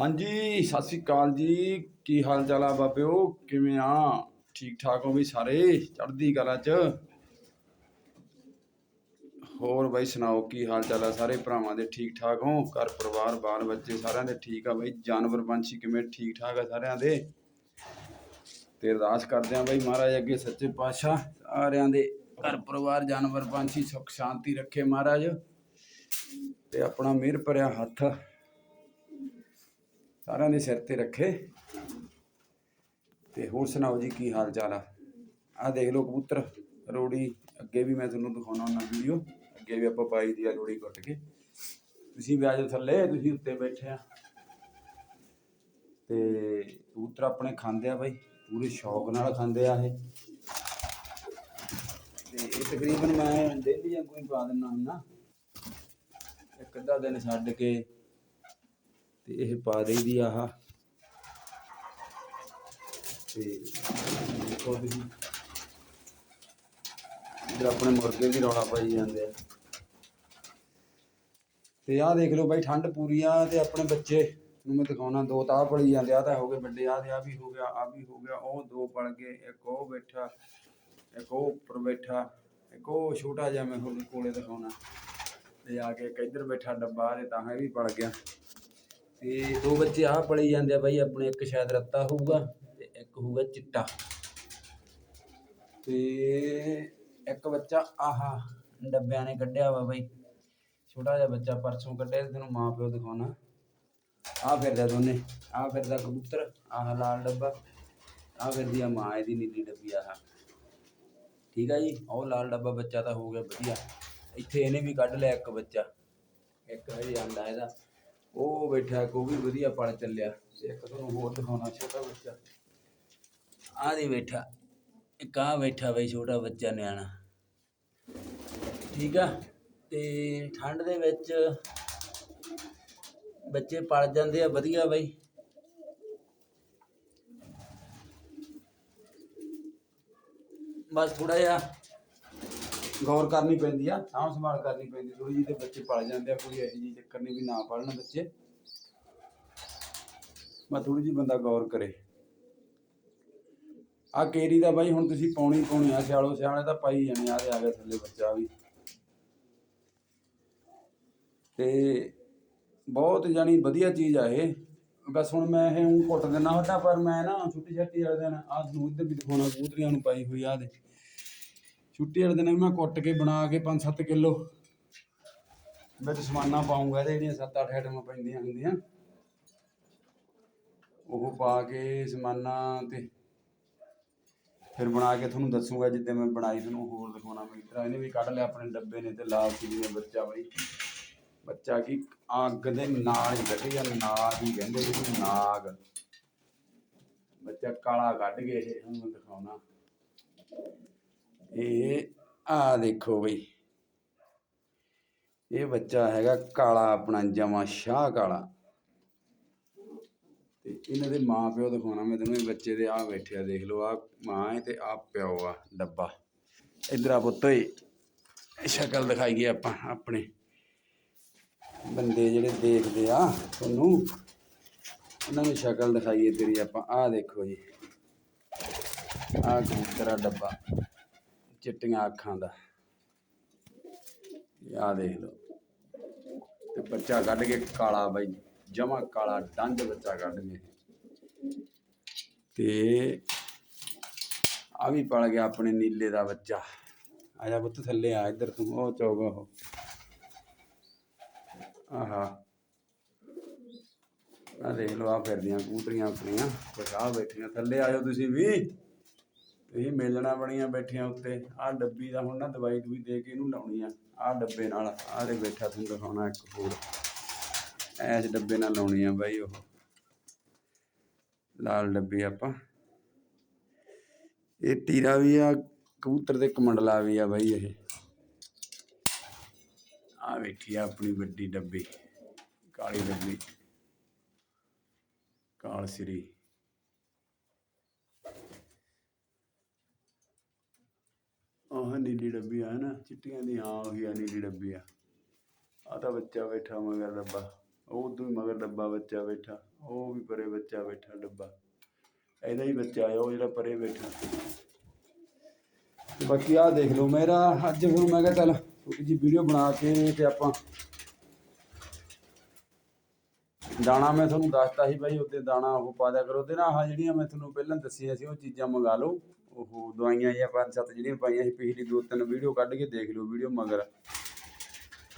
ਹਾਂਜੀ, ਸਤਿ ਸ੍ਰੀ ਅਕਾਲ ਜੀ। ਕੀ ਹਾਲ ਚਾਲ ਆ ਬਾਬਿਓ? ਕਿਵੇਂ ਆ? ਠੀਕ ਠਾਕ ਹੋ ਵੀ ਸਾਰੇ? ਚੜ੍ਹਦੀ ਕਲਾ ਚ? ਹੋਰ ਬਾਈ ਸੁਣਾਓ, ਕੀ ਹਾਲ ਚਾਲ ਆ ਸਾਰੇ ਭਰਾਵਾਂ ਦੇ? ਠੀਕ ਠਾਕ ਹੋ? ਘਰ ਪਰਿਵਾਰ, ਬਾਲ ਬੱਚੇ ਸਾਰਿਆਂ ਦੇ ਠੀਕ ਆ ਬਾਈ? ਜਾਨਵਰ, ਪੰਛੀ ਕਿਵੇਂ ਠੀਕ ਠਾਕ ਆ ਸਾਰਿਆਂ ਦੇ? ਤੇ ਅਰਦਾਸ ਕਰਦੇ ਆ ਬਾਈ ਮਹਾਰਾਜ ਅੱਗੇ ਸੱਚੇ ਪਾਤਸ਼ਾਹ, ਸਾਰਿਆਂ ਦੇ ਘਰ ਪਰਿਵਾਰ, ਜਾਨਵਰ, ਪੰਛੀ ਸੁਖ ਸ਼ਾਂਤੀ ਰੱਖੇ ਮਹਾਰਾਜ। ਤੇ ਆਪਣਾ ਮਿਹਰ ਭਰਿਆ ਹੱਥ। ਸਾਰਿਆਂ ਦੇ ਸਿਰ ਤੇ ਰੱਖੇ। ਤੇ ਹੋਰ ਸੁਣਾਓ ਜੀ, ਕੀ ਹਾਲ ਚਾਲ ਆ? ਆ ਦੇਖ ਲਓ ਕਬੂਤਰ, ਰੋੜੀ, ਅੱਗੇ ਵੀ ਮੈਂ ਤੁਹਾਨੂੰ ਦਿਖਾਉਣਾ ਹੁੰਦਾ ਵੀਡੀਓ। ਅੱਗੇ ਵੀ ਆਪਾਂ ਪਾਈ ਦੀ ਆ ਰੋੜੀ ਕੱਟ ਕੇ। ਤੁਸੀਂ ਵੀ ਆਜੋ ਥੱਲੇ, ਤੁਸੀਂ ਉੱਤੇ ਬੈਠੇ ਆ। ਤੇ ਕਬੂਤਰ ਆਪਣੇ ਖਾਂਦੇ ਆ ਬਾਈ, ਪੂਰੇ ਸ਼ੌਕ ਨਾਲ ਖਾਂਦੇ ਆ ਇਹ। ਤੇ ਇਹ ਤਕਰੀਬਨ ਮੈਂ ਡੇਲੀ ਜਾਂ ਹੀ ਪਾ ਦਿੰਦਾ ਹੁੰਦਾ। ਇੱਕ ਅੱਧਾ ਦਿਨ ਛੱਡ ਕੇ ਤੇ ਇਹ ਪਾ ਦੇਈਦੀ ਆਹ। ਤੇ ਦੇਖੋ ਤੁਸੀਂ। ਇਧਰ ਆਪਣੇ ਮੁਰਗੇ ਵੀ ਰੌਲਾ ਪਾਈ ਜਾਂਦੇ ਆ। ਤੇ ਆਹ ਦੇਖ ਲਓ ਬਾਈ, ਠੰਡ ਪੂਰੀ ਆ ਤੇ ਆਪਣੇ ਬੱਚੇ ਨੂੰ ਮੈਂ ਦਿਖਾਉਣਾ, ਦੋ ਤਾਂ ਪਲੀ ਜਾਂਦੇ ਆ। ਤਾਂ ਹੋ ਗਏ ਵੱਡੇ ਆ ਤੇ ਆ ਵੀ ਹੋ ਗਿਆ ਆ ਵੀ ਹੋ ਗਿਆ, ਉਹ ਦੋ ਪਲ ਗਏ, ਇੱਕ ਉਹ ਬੈਠਾ, ਇੱਕ ਉਹ ਉੱਪਰ ਬੈਠਾ, ਇੱਕ ਉਹ ਛੋਟਾ ਜਿਹਾ ਮੈਂ ਹੋਰ ਕੋਲੇ ਦਿਖਾਉਣਾ। ਤੇ ਆ ਕੇ ਇੱਕ ਇੱਧਰ ਬੈਠਾ ਡੱਬਾ ਤੇ ਤਾਂ ਇਹ ਵੀ ਪਲ ਗਿਆ। ਤੇ ਦੋ ਬੱਚੇ ਆਹ ਪਲੇ ਜਾਂਦੇ ਆ ਬਾਈ, ਆਪਣੇ ਇੱਕ ਸ਼ਾਇਦ ਰੱਤਾ ਹੋਊਗਾ ਤੇ ਇੱਕ ਹੋਊਗਾ ਚਿੱਟਾ। ਤੇ ਇੱਕ ਬੱਚਾ ਆਹਾ ਡੱਬਿਆਂ ਨੇ ਕੱਢਿਆ ਵਾ ਬਾਈ। ਛੋਟਾ ਜਿਹਾ ਬੱਚਾ ਪਰਸੋਂ ਕੱਢਿਆ ਤੈਨੂੰ ਮਾਂ ਪਿਓ ਦਿਖਾਉਣਾ। ਆ ਫਿਰਦਾ ਦੋਨੇ ਆ ਫਿਰਦਾ ਕਬੂਤਰ, ਆਹ ਲਾਲ ਡੱਬਾ ਆ ਫਿਰਦੀ ਆ ਮਾਂ, ਇਹਦੀ ਨੀਲੀ ਡੱਬੀ ਆਹ। ਠੀਕ ਆ ਜੀ, ਉਹ ਲਾਲ ਡੱਬਾ ਬੱਚਾ ਤਾਂ ਹੋ ਗਿਆ ਵਧੀਆ। ਇੱਥੇ ਇਹਨੇ ਵੀ ਕੱਢ ਲਿਆ ਇੱਕ ਬੱਚਾ। ਇੱਕ ਹਜੇ ਆਂਦਾ ਇਹਦਾ। ਉਹ ਬੈਠਾ ਇੱਕ, ਉਹ ਵੀ ਵਧੀਆ ਪਲ ਚੱਲਿਆ। ਇੱਕ ਤੁਹਾਨੂੰ ਹੋਰ ਦਿਖਾਉਣਾ ਛੋਟਾ ਬੱਚਾ। ਆਹ ਦੀ ਬੈਠਾ, ਇੱਕ ਆ ਬੈਠਾ ਬਈ ਛੋਟਾ ਬੱਚਾ ਨਿਆਣਾ। ਠੀਕ ਆ? ਤੇ ਠੰਡ ਦੇ ਵਿੱਚ ਬੱਚੇ ਪਲ ਜਾਂਦੇ ਆ, ਵਧੀਆ ਬਈ। ਬਸ ਥੋੜਾ ਜਿਹਾ ਗੌਰ ਕਰਨੀ ਪੈਂਦੀ ਆ, ਸਾਂਭ ਸੰਭਾਲ ਕਰਨੀ ਪੈਂਦੀ ਥੋੜੀ ਜਿਹੀ ਤੇ ਬੱਚੇ ਪਲ ਜਾਂਦੇ ਆ, ਕੋਈ ਇਹੋ ਜਿਹੀ ਚੱਕਰ ਨਹੀਂ ਵੀ ਨਾ ਪੜਨ ਬੱਚੇ। ਮੈਂ ਥੋੜੀ ਜਿਹੀ ਬੰਦਾ ਗੌਰ ਕਰੇ। ਆ ਕੇਰੀ ਦਾ ਬਾਈ, ਹੁਣ ਤੁਸੀਂ ਪਾਉਣੀ ਪਾਉਣੀ ਆ, ਸਿਆਲੋ ਸਿਆਲੇ ਤਾਂ ਪਾਈ ਜਾਣੇ ਆ ਤੇ ਆ ਗਿਆ ਥੱਲੇ ਬੱਚਾ ਵੀ। ਤੇ ਬਹੁਤ ਜਾਨੀ ਵਧੀਆ ਚੀਜ਼ ਆ ਇਹ। ਬਸ ਹੁਣ ਮੈਂ ਇਹ ਊਂ ਕੁੱਟ ਦਿੰਦਾ ਹੁੰਦਾ, ਪਰ ਮੈਂ ਨਾ ਛੁੱਟੀ ਛੱਟੀ ਵਾਲੇ ਦਿਨ ਆਹ ਨੂੰ ਇੱਧਰ ਵੀ ਦਿਖਾਉਣਾ, ਕਬੂਤਰੀਆਂ ਨੂੰ ਪਾਈ ਹੋਈ ਆ ਦੇ। ਛੁੱਟੀ ਵਾਲੇ ਦਿਨ ਵੀ ਮੈਂ ਕੁੱਟ ਕੇ ਬਣਾ ਕੇ 5-7 ਕਿਲੋ ਵਿੱਚ ਸਮਾਨਾ ਪਾਉਂਗਾ, ਇਹਦੇ ਜਿਹੜੀਆਂ 7-8 ਆਈਟਮਾਂ ਪੈਂਦੀਆਂ ਹੁੰਦੀਆਂ। ਉਹ ਪਾ ਕੇ ਸਮਾਨਾ ਤੇ ਫਿਰ ਬਣਾ ਕੇ ਤੁਹਾਨੂੰ ਦੱਸੂਗਾ, ਜਿੱਦਾਂ ਮੈਂ ਬਣਾਈ ਤੁਹਾਨੂੰ ਹੋਰ ਦਿਖਾਉਣਾ ਮੈਂ ਤਰ੍ਹਾਂ। ਇਹਨੇ ਵੀ ਕੱਢ ਲਿਆ ਆਪਣੇ ਡੱਬੇ ਨੇ ਤੇ ਲਾਲ ਸੀ ਜਿਵੇਂ ਬੱਚਾ ਬਈ ਬੱਚਾ ਕੀ ਅੱਗ ਦੇ ਨਾਲ ਹੀ ਕੱਢੀ ਜਾਂ ਨਾਗ ਹੀ ਕਹਿੰਦੇ ਜਿਹਨੂੰ ਨਾਗ। ਬੱਚਾ ਕਾਲਾ ਕੱਢ ਕੇ ਇਹ ਤੁਹਾਨੂੰ ਦਿਖਾਉਣਾ। ਇਹ ਆ ਦੇਖੋ ਬਈ। ਇਹ ਬੱਚਾ ਹੈਗਾ ਕਾਲਾ, ਆਪਣਾ ਜਮਾ ਸ਼ਾਹ ਕਾਲਾ। ਤੇ ਇਹਨਾਂ ਦੇ ਮਾਂ ਪਿਓ ਦਿਖਾਉਣਾ ਮੈਂ ਤੈਨੂੰ ਬੱਚੇ ਦੇ ਆ ਬੈਠੇ ਆ, ਦੇਖ ਲਓ ਆ ਮਾਂ ਹੈ ਤੇ ਆ ਪਿਓ ਆ, ਡੱਬਾ। ਇਧਰ ਆ ਪੁੱਤ ਓਏ ਸ਼ਕਲ ਦਿਖਾਈਏ ਆਪਾਂ, ਆਪਣੇ। ਬੰਦੇ ਜਿਹੜੇ ਦੇਖਦੇ ਆ ਤੁਹਾਨੂੰ, ਉਹਨਾਂ ਨੂੰ ਸ਼ਕਲ ਦਿਖਾਈਏ ਤੇਰੀ ਆਪਾਂ। ਆ ਦੇਖੋ ਜੀ ਆ ਕਬੂਤਰਾ ਡੱਬਾ। ਚਿੱਟੀਆਂ ਅੱਖਾਂ ਦਾ। ਆ ਦੇਖ ਲਓ। ਤੇ ਬੱਚਾ ਕੱਢ ਕੇ ਕਾਲਾ ਬਾਈ, ਜਮਾ ਕਾਲਾ ਡੰਡ ਬੱਚਾ ਕੱਢ ਕੇ। ਤੇ ਆ ਵੀ ਪਲ ਗਿਆ ਆਪਣੇ ਨੀਲੇ ਦਾ ਬੱਚਾ। ਆ ਜਾ ਪੁੱਤ ਥੱਲੇ ਆ, ਇੱਧਰ ਤੂੰ, ਉਹ ਚੌਗਾ ਉਹ। ਆਹਾ। ਆ ਦੇਖ ਲਓ ਆ ਫਿਰਦੀਆਂ ਕਬੂਤਰੀਆਂ ਆਪਣੀਆਂ। ਕੁਛ ਆ ਬੈਠੀਆਂ, ਥੱਲੇ ਆਜੋ ਤੁਸੀਂ ਵੀ। ਤੁਸੀਂ ਮੇਲਣਾ ਬਣੀਆਂ ਬੈਠੀਆਂ ਉੱਤੇ। ਆਹ ਡੱਬੀ ਦਾ ਹੁਣ ਨਾ ਦਵਾਈ ਦੂਈ ਦੇ ਕੇ ਇਹਨੂੰ ਲਾਉਣੀ ਆ। ਆ ਡੱਬੇ ਨਾਲ, ਆਹ ਦੇ ਬੈਠਾ ਤੁਹਾਨੂੰ ਦਿਖਾਉਣਾ ਇੱਕ ਹੋਰ। ਐਸ ਡੱਬੇ ਨਾਲ ਲਾਉਣੀ ਆ ਬਾਈ ਉਹ। ਲਾਲ ਡੱਬੀ ਆਪਾਂ। ਇਹ ਟੀਰਾ ਵੀ ਆ, ਕਬੂਤਰ ਦੇ ਕਮੰਡਲਾ ਵੀ ਆ ਬਾਈ ਇਹ। ਆ ਵੇਖੀ ਆ ਆਪਣੀ ਵੱਡੀ ਡੱਬੀ, ਕਾਲੀ ਡੱਬੀ। ਕਾਲ ਸ੍ਰੀ। ਆਹ ਨੀਲੀ ਡੱਬੀ ਆ ਨਾ, ਚਿੱਟੀਆਂ ਦੀ ਹਾਂ ਉਹੀ ਆ ਨੀਲੀ ਡੱਬੀ ਆ। ਆ ਤਾਂ ਬੱਚਾ ਬੈਠਾ ਮਗਰ ਡੱਬਾ, ਉਹ ਉਦੋਂ ਹੀ ਮਗਰ ਡੱਬਾ ਬੱਚਾ ਬੈਠਾ, ਉਹ ਵੀ ਪਰੇ ਬੱਚਾ ਬੈਠਾ ਡੱਬਾ। ਇਹਦਾ ਹੀ ਬੱਚਾ ਆ, ਉਹ ਜਿਹੜਾ ਪਰੇ ਬੈਠਾ। ਬਾਕੀ ਆਹ ਦੇਖ ਲਓ ਮੇਰਾ, ਅੱਜ ਫਿਰ ਮੈਂ ਕਿਹਾ ਚੱਲ ਛੋਟੀ ਜੀ ਵੀਡੀਓ ਬਣਾ ਕੇ ਤੇ ਆਪਾਂ ਦਾਣਾ ਮੈਂ ਤੁਹਾਨੂੰ ਦੱਸਤਾ ਸੀ ਬਾਈ ਉੱਤੇ ਦਾਣਾ ਉਹ ਪਾ ਦਿਆ ਕਰੋ। ਤੇ ਨਾ ਆਹ ਜਿਹੜੀਆਂ ਮੈਂ ਤੁਹਾਨੂੰ ਪਹਿਲਾਂ ਦੱਸੀਆਂ ਸੀ, ਉਹ ਚੀਜ਼ਾਂ ਮੰਗਾ ਲਓ। ਉਹ ਦਵਾਈਆਂ ਜਾਂ ਪੰਜ ਸੱਤ ਜਿਹੜੀਆਂ ਪਾਈਆਂ ਸੀ, ਪਿਛਲੀ ਦੋ ਤਿੰਨ ਵੀਡੀਓ ਕੱਢ ਕੇ ਦੇਖ ਲਓ ਵੀਡੀਓ ਮਗਰ।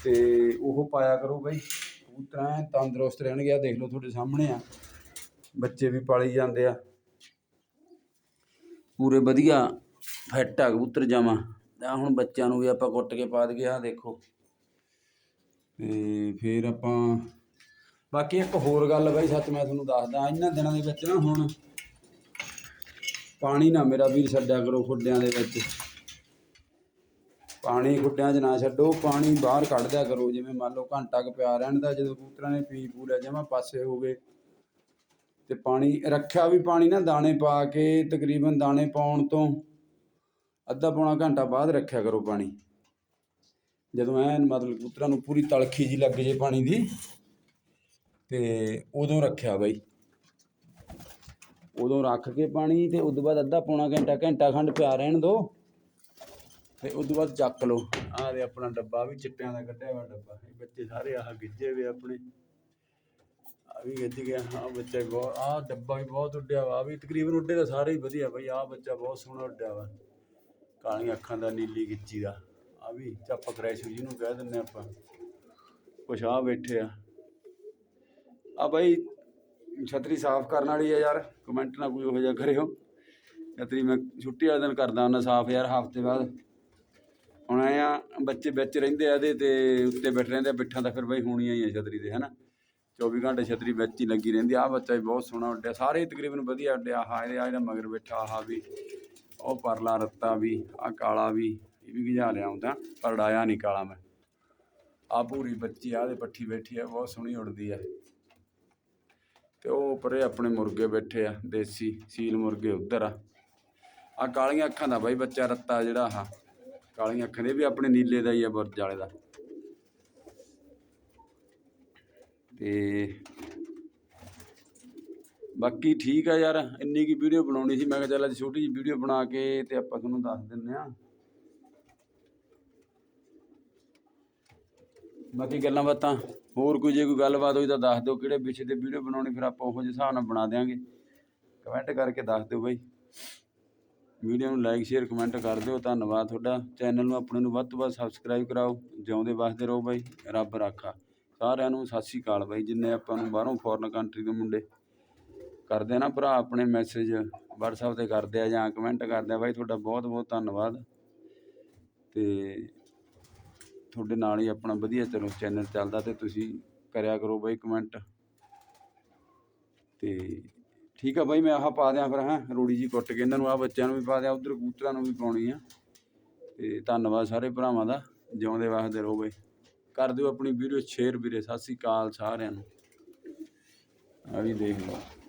ਤੇ ਉਹ ਪਾਇਆ ਕਰੋ ਬਈ। ਕਬੂਤਰਾਂ ਤੰਦਰੁਸਤ ਰਹਿਣਗੇ ਆ ਦੇਖ ਲਓ ਤੁਹਾਡੇ ਸਾਹਮਣੇ ਆ। ਬੱਚੇ ਵੀ ਪਾਲੀ ਜਾਂਦੇ ਆ। ਪੂਰੇ ਵਧੀਆ ਫਿੱਟ ਆ ਕਬੂਤਰ ਜਾਵਾਂ ਆ ਹੁਣ ਬੱਚਿਆਂ ਨੂੰ ਵੀ ਆਪਾਂ ਕੁੱਟ ਕੇ ਪਾ ਦਈਏ ਆ ਦੇਖੋ। ਤੇ ਫਿਰ ਆਪਾਂ ਬਾਕੀ ਇੱਕ ਹੋਰ ਗੱਲ ਬਾਈ, ਸੱਚ ਮੈਂ ਤੁਹਾਨੂੰ ਦੱਸਦਾ, ਇਹਨਾਂ ਦਿਨਾਂ ਦੇ ਵਿੱਚ ਨਾ ਹੁਣ ਪਾਣੀ ਨਾ ਮੇਰਾ ਵੀਰ ਛੱਡਿਆ ਕਰੋ ਖੁੱਡਿਆਂ ਦੇ ਵਿੱਚ। ਪਾਣੀ ਖੁੱਡਿਆਂ 'ਚ ਨਾ ਛੱਡੋ, ਪਾਣੀ ਬਾਹਰ ਕੱਢ ਦਿਆ ਕਰੋ, ਜਿਵੇਂ ਮੰਨ ਲਓ ਘੰਟਾ ਕੁ ਪਿਆ ਰਹਿਣ ਦਾ ਜਦੋਂ ਕਬੂਤਰਾਂ ਨੇ ਪੀ ਪੂ ਲਿਆ, ਜਮਾ ਪਾਸੇ ਹੋ ਗਏ। ਤੇ ਪਾਣੀ, ਰੱਖਿਆ ਵੀ ਪਾਣੀ ਨਾ ਦਾਣੇ ਪਾ ਕੇ, ਤਕਰੀਬਨ ਦਾਣੇ ਪਾਉਣ ਤੋਂ ਅੱਧਾ ਪੌਣਾ ਘੰਟਾ ਬਾਅਦ ਰੱਖਿਆ ਕਰੋ ਪਾਣੀ। ਜਦੋਂ ਐਨ ਮਤਲਬ ਕਬੂਤਰਾਂ ਨੂੰ ਪੂਰੀ ਤਲਖੀ ਜੀ ਲੱਗ ਜੇ ਪਾਣੀ ਦੀ, ਤੇ ਉਦੋਂ ਰੱਖਿਆ ਬਾਈ। ਉਦੋਂ ਰੱਖ ਕੇ ਪਾਣੀ ਤੇ ਉਦੋਂ ਬਾਅਦ ਅੱਧਾ ਪੌਣਾ ਘੰਟਾ ਘੰਟਾ ਖੰਡ ਪਿਆ ਰਹਿਣ ਦੋ ਤੇ ਉਦੋਂ ਬਾਅਦ ਚੱਕ ਲਓ। ਆਹ ਦੇ ਆਪਣਾ ਡੱਬਾ ਵੀ ਚਿੱਟਿਆਂ ਦਾ ਕੱਢਿਆ ਹੋਇਆ ਡੱਬਾ। ਇਹ ਬੱਚੇ ਸਾਰੇ ਆਹ ਗਿੱਜੇ ਵੇ ਆਪਣੇ। ਆ ਵੀ ਗਿੱਜ ਗਿਆ, ਆਹ ਬੱਚਾ ਬਹੁਤ, ਆਹ ਡੱਬਾ ਵੀ ਬਹੁਤ ਉੱਡਿਆ ਵਾ। ਆਹ ਵੀ ਤਕਰੀਬਨ ਉੱਡੇ ਤਾਂ ਸਾਰੇ ਹੀ ਵਧੀਆ ਬਈ, ਆਹ ਬੱਚਾ ਬਹੁਤ ਸੋਹਣਾ ਉੱਡਿਆ ਵਾ। ਕਾਲੀਆਂ ਅੱਖਾਂ ਦਾ, ਨੀਲੀ ਗਿੱਚੀ ਦਾ। ਆ ਵੀ ਚੱਪ ਕ੍ਰੈਸ਼ ਜਿਹਨੂੰ ਕਹਿ ਦਿੰਦੇ ਆਪਾਂ। ਕੁਛ ਆ ਬੈਠੇ ਆ। ਆ ਬਾਈ ਛਤਰੀ ਸਾਫ਼ ਕਰਨ ਵਾਲੀ ਆ ਯਾਰ ਕਮੈਂਟ ਨਾ ਕੋਈ ਉਹੋ ਜਿਹਾ ਕਰਿਓ। ਛਤਰੀ ਮੈਂ ਛੁੱਟੀ ਵਾਲੇ ਦਿਨ ਕਰਦਾ ਹੁੰਦਾ ਸਾਫ਼ ਯਾਰ, ਹਫ਼ਤੇ ਬਾਅਦ। ਹੁਣ ਆਏ ਆ, ਬੱਚੇ ਵਿੱਚ ਰਹਿੰਦੇ ਆ ਇਹਦੇ ਤੇ, ਉੱਤੇ ਬੈਠ ਰਹਿੰਦੇ ਆ ਬਿੱਠਾਂ ਤਾਂ ਫਿਰ ਬਈ ਹੋਣੀਆਂ ਹੀ ਆ ਛਤਰੀ ਦੇ, ਹਨਾ। 24 ਘੰਟੇ ਛਤਰੀ ਵਿੱਚ ਹੀ ਲੱਗੀ ਰਹਿੰਦੀ ਆ। ਆਹ ਬੱਚਾ ਵੀ ਬਹੁਤ ਸੋਹਣਾ ਉੱਡਿਆ, ਸਾਰੇ ਤਕਰੀਬਨ ਵਧੀਆ ਉੱਡਿਆ। ਆਹ ਇਹਦੇ ਆ ਜਿਹੜਾ ਮਗਰ ਬੈਠਾ, ਆਹ ਵੀ, ਉਹ ਪਰਲਾ ਰੱਤਾ ਵੀ ਆ ਕਾਲਾ ਵੀ, ਇਹ ਵੀ ਗਿਜਾ ਲਿਆ ਹੁੰਦਾ ਪਰ ਉਡਾਇਆ ਨਹੀਂ ਕਾਲਾ ਮੈਂ। ਆ ਪੂਰੀ ਬੱਚੀ ਆ ਦੇ ਪੱਠੀ ਬੈਠੀ ਆ, ਬਹੁਤ ਸੋਹਣੀ ਉੱਡਦੀ ਆ। ਤੇ ਉਹ ਪਰੇ ਆਪਣੇ ਮੁਰਗੇ ਬੈਠੇ ਆ, ਦੇਸੀ ਸੀਲ ਮੁਰਗੇ ਉਧਰ ਆ। ਆ ਕਾਲੀਆਂ ਅੱਖਾਂ ਦਾ ਬਾਈ ਬੱਚਾ ਰੱਤਾ ਜਿਹੜਾ ਆ ਕਾਲੀਆਂ ਅੱਖਾਂ ਦੇ ਵੀ ਆਪਣੇ ਨੀਲੇ ਦਾ ਹੀ ਆ, ਬੁਰਜ ਵਾਲੇ ਦਾ। ਤੇ ਬਾਕੀ ਠੀਕ ਆ ਯਾਰ, ਇੰਨੀ ਕੀ ਵੀਡੀਓ ਬਣਾਉਣੀ ਸੀ, ਮੈਂ ਕਿਹਾ ਚੱਲ ਅੱਜ ਛੋਟੀ ਜਿਹੀ ਵੀਡੀਓ ਬਣਾ ਕੇ ਤੇ ਆਪਾਂ ਤੁਹਾਨੂੰ ਦੱਸ ਦਿੰਨੇ ਆ। ਬਾਕੀ ਗੱਲਾਂ ਬਾਤਾਂ ਹੋਰ ਕੋਈ ਜੇ ਕੋਈ ਗੱਲਬਾਤ ਹੋਈ ਤਾਂ ਦੱਸ ਦਿਓ, ਕਿਹੜੇ ਵਿਸ਼ੇ ਤੇ ਵੀਡੀਓ ਬਣਾਉਣੀ, ਫਿਰ ਆਪਾਂ ਉਹੋ ਜਿਹੇ ਹਿਸਾਬ ਨਾਲ ਬਣਾ ਦਿਆਂਗੇ। ਕਮੈਂਟ ਕਰਕੇ ਦੱਸ ਦਿਓ ਬਾਈ। ਵੀਡੀਓ ਨੂੰ ਲਾਈਕ, ਸ਼ੇਅਰ, ਕਮੈਂਟ ਕਰ ਦਿਓ। ਧੰਨਵਾਦ ਤੁਹਾਡਾ। ਚੈਨਲ ਨੂੰ ਆਪਣੇ ਨੂੰ ਵੱਧ ਤੋਂ ਵੱਧ ਸਬਸਕ੍ਰਾਈਬ ਕਰਾਓ। ਜਿਉਂਦੇ ਵਸਦੇ ਰਹੋ ਬਾਈ। ਰੱਬ ਰਾਖਾ। ਸਾਰਿਆਂ ਨੂੰ ਸਤਿ ਸ਼੍ਰੀ ਅਕਾਲ ਬਾਈ। ਜਿੰਨੇ ਆਪਾਂ ਨੂੰ ਬਾਹਰੋਂ ਫੋਰਨ ਕੰਟਰੀ ਦੇ ਮੁੰਡੇ ਕਰਦੇ ਆ ਨਾ ਭਰਾ, ਆਪਣੇ ਮੈਸੇਜ WhatsApp ਤੇ ਕਰਦੇ ਆ ਜਾਂ ਕਮੈਂਟ ਕਰਦੇ ਆ, ਬਾਈ ਤੁਹਾਡਾ ਬਹੁਤ ਬਹੁਤ ਧੰਨਵਾਦ। ਤੇ ਤੁਹਾਡੇ ਨਾਲ ਹੀ ਆਪਣਾ ਵਧੀਆ ਚਲੋ ਚੈਨਲ ਚੱਲਦਾ ਤੇ ਤੁਸੀਂ ਕਰਿਆ ਕਰੋ ਬਾਈ ਕਮੈਂਟ ਤੇ ਠੀਕ ਆ ਬਾਈ, ਮੈਂ ਆਹ ਪਾ ਦਿਆਂ ਫਿਰ, ਹਾਂ, ਰੋੜੀ ਜੀ ਕੁੱਟ ਕੇ ਇਹਨਾਂ ਨੂੰ, ਆਹ ਬੱਚਿਆਂ ਨੂੰ ਵੀ ਪਾ ਦਿਆਂ, ਉਧਰ ਕਬੂਤਰਾਂ ਨੂੰ ਵੀ ਪਾਉਣੀ ਆ। ਤੇ ਧੰਨਵਾਦ ਸਾਰੇ ਭਰਾਵਾਂ ਦਾ, ਜਿਉਂਦੇ ਵਸਦੇ ਰਹੋ ਬਾਈ। ਕਰ ਦਿਓ ਆਪਣੀ ਵੀਡੀਓ ਸ਼ੇਅਰ ਵੀਰੇ, ਸਤਿ ਸ੍ਰੀ ਅਕਾਲ ਸਾਰਿਆਂ ਨੂੰ। ਆ ਵੀ ਦੇਖ ਲਓ।